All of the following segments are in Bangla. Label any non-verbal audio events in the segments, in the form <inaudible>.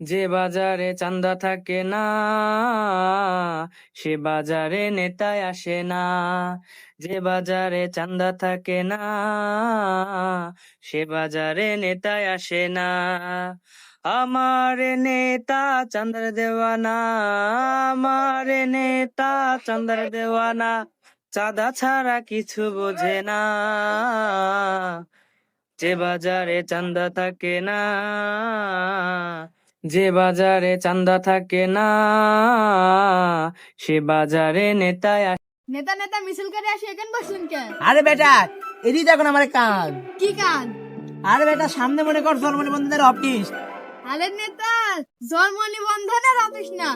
যে বাজারে চান্দা থাকে না, সে বাজারে নেতায় আসে না। যে বাজারে চান্দা থাকে না, সে বাজারে নেতায় আসে না। আমার নেতা চান্দার দেওয়ানা, আমার নেতা চান্দার দেওয়ানা, চাঁদা ছাড়া কিছু বোঝে না। যে বাজারে চান্দা থাকে না যে বাজারে চান্দা থাকে না সে বাজারে নেতায় আসে নেতা নেতা মিছিল করে আসি এখানে বসলেন কে? আরে বেটা এদিকে দেখুন আমার কাজ কি কাজ আরে বেটা সামনে মনে কর জন্মনি বন্ধুদের অফিস আরে নেতা জন্ম নিবন্ধনের অফিস না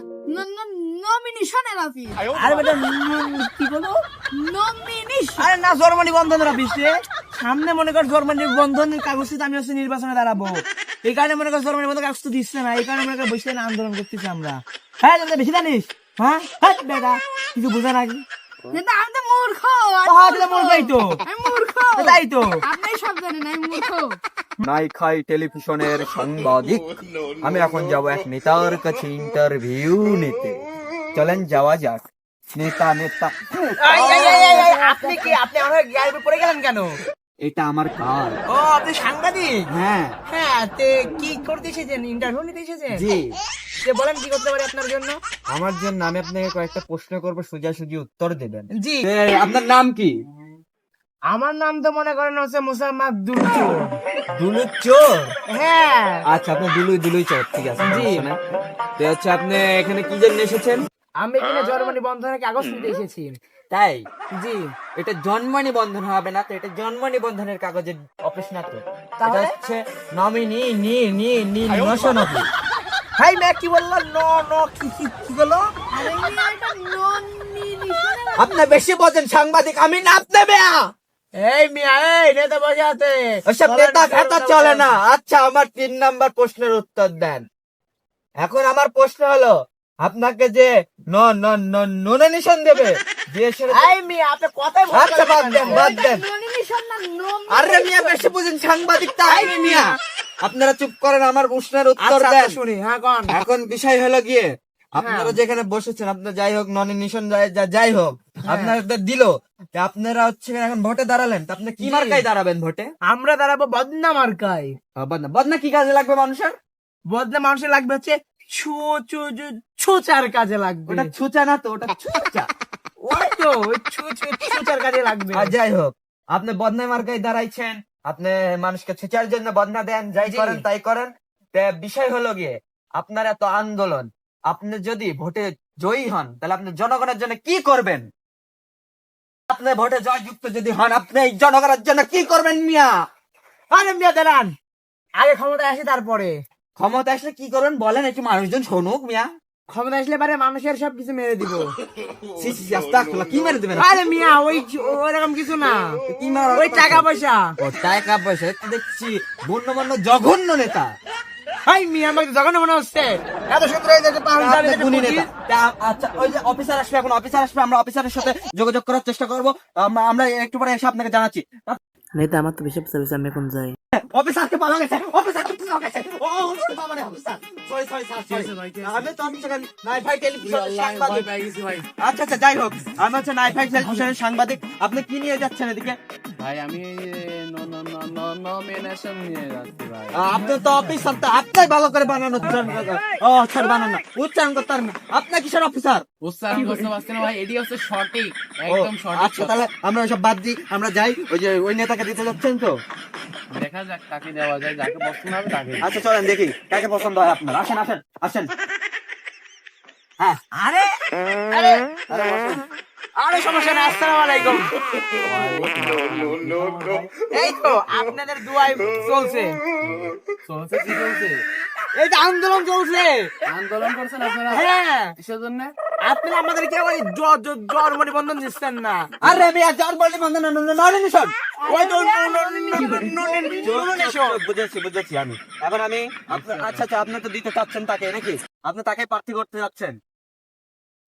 নমিনেশনের অফিস আরে বেটা কি বলো? নমিনেশন আরে না জন্ম নিবন্ধনের অফিস সামনে মনে কর জন্ম নিবন্ধনের কাগজ আমি হচ্ছে নির্বাচনে দাঁড়াবো। এই কারণে মনে কর জন্ম নিবন্ধন কাগজ তো দিচ্ছে না এই কারণে মনে কর বসে না আন্দোলন করতেছি আমরা। হ্যাঁ তোমরা বেশি জানিস? হ্যাঁ? হ্যাঁ, বেটা কিছু বোঝা নাকি আমি তো মূর্খ। আমি ও তাহলে মনে যাই তো। মূর্খ। তাই তো। আপনি সব জানেন আমি মূর্খ। নাইখাই টেলিভিশনের সাংবাদিক। আমি এখন যাব এক নেতার কাছে ইন্টারভিউ নিতে। চলেন যাওয়া যাক। নেতা নেতা। আপনি কি আপনি আমার গাড়ি পড়ে গেলেন কেন? এটা আমার কাজ। ও আপনি সাংবাদিক? হ্যাঁ। হ্যাঁ তে কি করতে এসেছেন? ইন্টারভিউ নিতে এসেছেন? জি। যে বলেন কি করতে পারি আপনার জন্য? আমার জন্য আমি আপনাকে কয়েকটা প্রশ্ন করব সোজাসুজি উত্তর দেবেন। জি। আপনার নাম কি? আমার নাম তো মনে করেন হচ্ছে মুসাম্মাদ দুলচু দুলু চোর? হ্যাঁ। আচ্ছা আপনি দুলুই দুলুই চোর ঠিক আছে জি। তো হচ্ছে আপনি এখানে কি জন্য এসেছেন? আমি এখানে জন্ম নিবন্ধনের কাগজ নিতে এসেছি। তাই? জি এটা জন্ম নিবন্ধন হবে না তো এটা জন্ম নিবন্ধনের কাগজের অফিস না তো তাহলে? হচ্ছে নমিনি নি নি নি নিমোশন অফিস হাই ম্যা কি বলল? নো নো কি কি কি বলল? মিয়া আপনি বেশি বোঝেন সাংবাদিক আমি না আপনি বেয়া এই মিয়া এই নেতা বসে আছে। ওসব নেতা চলেন। চলে না। আচ্ছা আমার তিন নাম্বার প্রশ্নের উত্তর দেন। এখন আমার প্রশ্ন হলো আপনাকে যে ন ন ন নমিনেশন দেবে আপনি কথাই আচ্ছা বাদ দেন বাদ দেন। নমিনেশন না আরে মিয়া বেশি বুঝেন সাংবাদিক তাই মিয়া। আপনারা চুপ করেন আমার প্রশ্নের উত্তর আচ্ছা দেন। আচ্ছা, শুনি হ্যাঁ কোন। এখন বিষয় হলো গিয়ে আপনারা যেখানে বসেছেন আপনার যাই হোক নমিনেশন যাই হোক আপনাদের দিল। আপনারা হচ্ছে এখন ভোটে দাঁড়ালেন তা আপনি কি। মার্কায় দাঁড়াবেন ভোটে? আমরা দাঁড়াবো বদনা মার্কায়। বদনা বদনা কি কাজে লাগবে মানুষের? বদনা মানুষের লাগবে হচ্ছে ছুচার কাজে লাগবে। ওটা ছুচা না তো ওটা ছুচা। <laughs> ওই তো ওই ছু ছু কাজে লাগবে। আর যাই হোক আপনি বদনা মার্কায় দাঁড়াইছেন আপনি মানুষকে ছুচার জন্য বদনা দেন যাই করেন তাই করেন। তা বিষয় হলো গিয়ে আপনার এত আন্দোলন আপনি যদি ভোটে জয়ী হন তাহলে আপনি জনগণের জন্য কি করবেন? আপনি ভোটে জয়যুক্ত যদি হন আপনি এই জনগণের জন্য কি করবেন মিয়া? আরে মিয়া দাঁড়ান। আগে ক্ষমতা আসে তারপরে। ক্ষমতা আসলে কি করবেন বলেন একটু মানুষজন শোনুক মিয়া। ক্ষমতা আসলে পারে মানুষের সব কিছু মেরে দিব। সি সি সি, আস্তাগফিরুল্লাহ, কি মেরে দেবেন? আরে মিয়া ওই ওরকম কিছু না। কি মারা- ওই টাকা পয়সা। ও টাকা পয়সা তো দেখছি বন্য জঘন্য নেতা। হাই মিয়া আমাকে যখন মনে হচ্ছে। এত সুন্দর হয়ে নেতা। আচ্ছা ওই যে অফিসার আসবে এখন অফিসার আসবে আমরা অফিসারের সাথে যোগাযোগ করার চেষ্টা করব। আমরা একটু পরে এসে আপনাকে জানাচ্ছি। নেতা আমার তো বেশি সার্ভিস আমি এখন যাই। অফিসারকে পালা গেছে অফিসারকে পালা গেছে। ও বাবা রে অফিসার। সরি সরি সরি আমি তো আমি সেখানে নাই ভাই টেলিভিশনের সাংবাদিক। আচ্ছা আচ্ছা যাই হোক। আমি হচ্ছে নাই ভাই টেলিভিশনের সাংবাদিক। আপনি কি নিয়ে যাচ্ছেন এদিকে? ভাই আমি আপনি তো অফিসার তো আপনি ভালো করে বানানো উচ্চারণ ও স্যার বানান না। উচ্চারণ করতে আপনি কিসের অফিসার উচ্চারণ করতে পারছি ভাই। এটি হচ্ছে সঠিক একদম সঠিক আচ্ছা তাহলে আমরা ওইসব বাদ দিই। আমরা যাই ওই যে ওই নেতাকে দিতে যাচ্ছেন তো? দেখা যাক কাকে দেওয়া যায় যাকে পছন্দ হবে তাকে আচ্ছা চলেন দেখি কাকে পছন্দ হয় আপনার? আসেন আসেন আসেন। হ্যাঁ। আরে আরে আরে আরে সমস্যা নাই আসসালামু আলাইকুম। এই তো আপনাদের দুয়াই চলছে। চলছে কি চলছে? এই যে আন্দোলন চলছে। আন্দোলন করছেন আপনারা? হ্যাঁ। কিসের জন্য? আপনারা আমাদেরকে ওই জ- জ- জন্ম নিবন্ধন দিচ্ছেন না। আরে আর জ্বর বললি বন্ধ না নমিনেশন ওই তো বুঝেছি বুঝেছি আমি। এখন আমি আচ্ছা আচ্ছা আপনি তো দিতে চাচ্ছেন তাকে নাকি? আপনি তাকে প্রার্থী করতে যাচ্ছেন।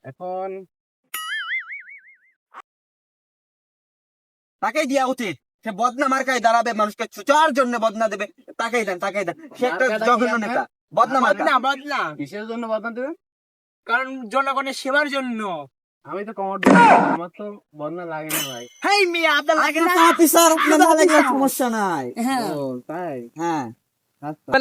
এখন তাকেই দেওয়া উচিত। সে বদনা মার্কায় দাঁড়াবে মানুষকে চুচার জন্য বদনা দেবে। তাকেই দেন তাকেই দেন। সে একটা জঘন্য নেতা। বদনা মার্কা বদনা বদনা কিসের জন্য বদনাম দেবে? কারণ জনগণের সেবার জন্য। আমি তো কমর আমার তো বদনাম লাগে না ভাই। হেই মিয়া আপনার লাগে না? অফিসার সমস্যা নাই। ও তাই? হ্যাঁ।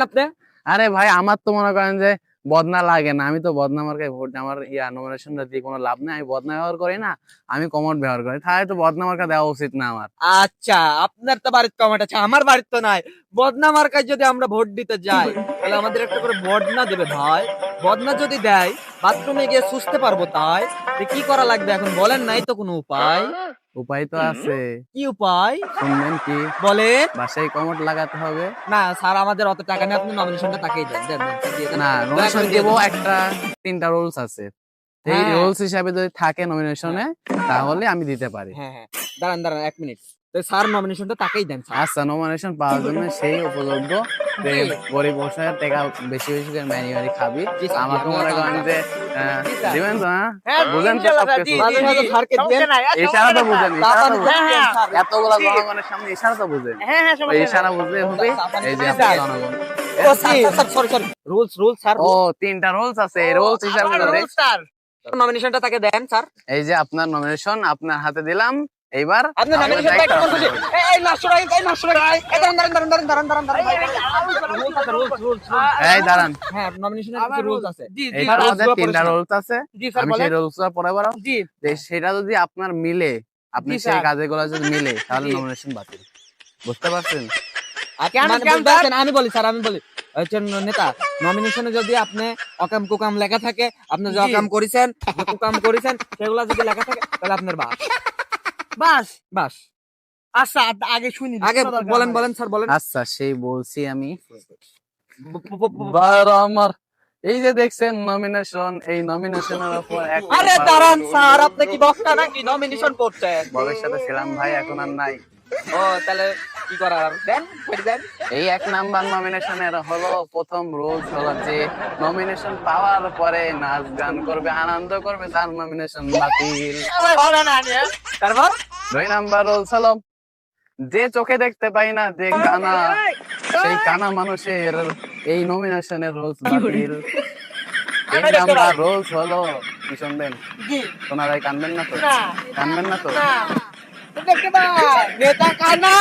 আপনি। আরে ভাই আমার তো মনে করেন যে বদনা লাগে না। আমি তো বদনা মার্কায় ভোট আমার ইয়া নমিনেশনটা দিয়ে কোনো লাভ নেই। আমি বদনা ব্যবহার করি না আমি কমর ব্যবহার করি। তাহলে তো বদনা মার্কা দেওয়া উচিত না আমার। আচ্ছা আপনার তো বাড়ির কমেন্ট আছে আমার বাড়ির তো নাই। বদনা মার্কায় যদি আমরা ভোট দিতে যাই তাহলে আমাদের একটা করে বদনা দেবে ভাই। বদনা যদি দেয় বাথরুমে গিয়ে সুস্থতে পারব তাই? কি করা লাগবে এখন বলেন নাই তো কোনো উপায়? উপায় তো আছে। কি উপায়? শুনবেন কি? বলেন। বাসায় কমর লাগাতে হবে। না স্যার আমাদের অত টাকা নেই আপনি নমিনেশনটা তাকেই দেন দেন। না নমিনেশন দেবো একটা তিনটা রুলস আছে। এই হ্যাঁ। রুলস হিসাবে যদি থাকে নমিনেশনে তাহলে আমি দিতে পারি। হ্যাঁ হ্যাঁ। দাঁড়ান দাঁড়ান এক মিনিট তো স্যার নমিনেশনটা তাকেই দেন স্যার। আচ্ছা নমিনেশন পাওয়ার জন্য সেই যে গরিব টাকা বেশি বেশি করে ম্যানি ম্যানি খাবি। আমাকে মনে করেন যে দিবেন তো হ্যাঁ? হ্যাঁ, বুঝেন তো ইনশাআল্লাহ, মাঝে মাঝে স্যারকে দেন। ইশারা তো বুঝেন ইশারা হ্যাঁ, হ্যাঁ। এতগুলা জনগণের সামনে ইশারা তো বুঝেন। হ্যাঁ হ্যাঁ ইশারা বুঝলে হবে। এই যে আপনার জনগণ। Sorry sorry rules rules sir ও তিনটা রুলস আছে। রুলস হিসাবে নমিনেশনটা তাকে দেন স্যার। এই যে আপনার নমিনেশন আপনার হাতে দিলাম। এইবার আপনি আপনার নমিনেশনটা দায়িত্ব একটু পালন করুন। করুন। এই এই নাশো এই নাশো টাকা এই দাঁড়ান দাঁড়ান দাঁড়ান দাঁড়ান দাঁড়ান দাঁড়ান দাঁড়ান রুলস আছে রুলস রুলস এই দাঁড়ান। হ্যাঁ নমিনেশনের কিছু রুলস আছে। জি জি আমাদের তিনটা রুলস আছে জি স্যার বলেন। সেই রুলস পরে বড় জি। সেটা যদি আপনার মিলে আপনি সেই স্যার। কাজেগুলো যদি মিলে তাহলে নমিনেশন বাতিল। বুঝতে পারছেন? মানে? আমি বলি স্যার আমি বলি। নেতা নমিনেশনে যদি আপনি অকাম কুকাম লেখা থাকে আপনি যে। অকাম করেছেন কুকাম করেছেন সেগুলো যদি লেখা থাকে তাহলে আপনার বাস। বাস বাস। আচ্ছা আগে শুনি আগে বলেন বলেন স্যার বলেন। আচ্ছা সেই বলছি আমি। আমার এই যে দেখছেন নমিনেশন এই নমিনেশনের উপর আরে দাঁড়ান স্যার আপনি কি বক্তা নাকি নমিনেশন করছেন? ছিলাম ভাই এখন আর নাই। ও তাহলে কি করার? দেন করে দেন। এই এক নাম্বার নমিনেশনের হলো প্রথম রুলস হলো যে নমিনেশন পাওয়ার পরে নাচ গান করবে আনন্দ করবে তার নমিনেশন বাতিল। তারপর? দুই নাম্বার হলো যে চোখে দেখতে পাই না যে কানা সেই কানা মানুষের এই নমিনেশনের রুলস বাতিল নাম্বার রুলস হলো কি শুনবেন শোনা কানবেন না তো কানবেন না তো না দেখতে পাই নেতা কানা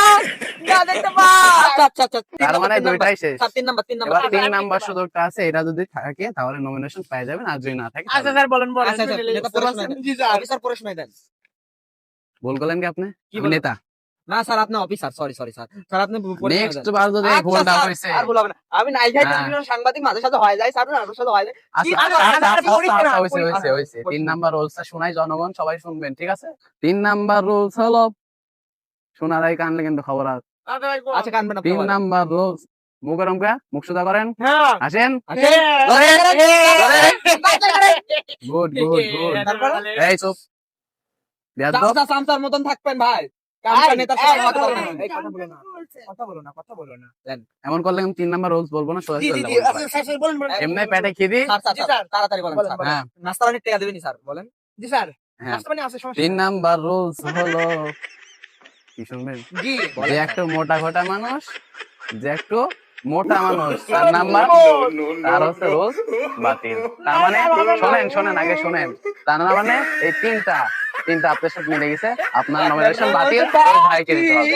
না দেখতে পাই আচ্ছা আচ্ছা আচ্ছা তিন তার নাম্বার, মানে দুইটাই শেষ তিন নাম্বার তিন এবার নাম্বার তিন নাম্বার সুযোগটা আছে এটা যদি থাকে তাহলে নমিনেশন পেয়ে যাবেন আর যদি না থাকে আচ্ছা স্যার বলেন বলেন ভুল করলেন কি আপনি? কি নেতা না স্যার আপনি officer sorry sorry sir. Sir আপনি নেক্সট বার যদি আচ্ছা, আর ভুল হবে না। আমি নাই যাই হ্যাঁ। বিভিন্ন সাংবাদিক মাঝে সাথে হয় যায় স্যার আপনার সাথে হয় যায়। না, হয়েছে, না। হয়েছে। তিন নাম্বার রুলসটা শোনাই জনগণ সবাই শুনবেন ঠিক আছে? তিন নাম্বার রুলস হলো শোনার আগে কানলে কিন্তু খবর আছে। আচ্ছা কানবেন আপনি তিন। নাম্বার রুলস মুখেরম কা মুখ সুদা করেন। হ্যাঁ। আসেন। আসেন। Good good good? এই চুপ। চামচার মতন থাকবেন ভাই। এমন করলে আমি তিন নাম্বার রুলস বলব না সোজা জি চলে জি যাব। জি আচ্ছা এমনি পেটে। তাড়াতাড়ি বলেন। হ্যাঁ। নাস্তা পানির টাকা দিবেনি স্যার বলেন। জি স্যার। হ্যাঁ। তিন নাম্বার রুলস হলো কি শুনবেন? যে একটু মোটা ঘটা মানুষ যে একটু মোটা মানুষ। তার নাম্বার তার হচ্ছে রোজ বাতিল। তার মানে শোনেন শোনেন আগে শোনেন। তার মানে এই তিনটা তিনটা আপনার সাথে মিলে গেছে আপনার নমিনেশন বাতিল এই ভাইকে দিতে হবে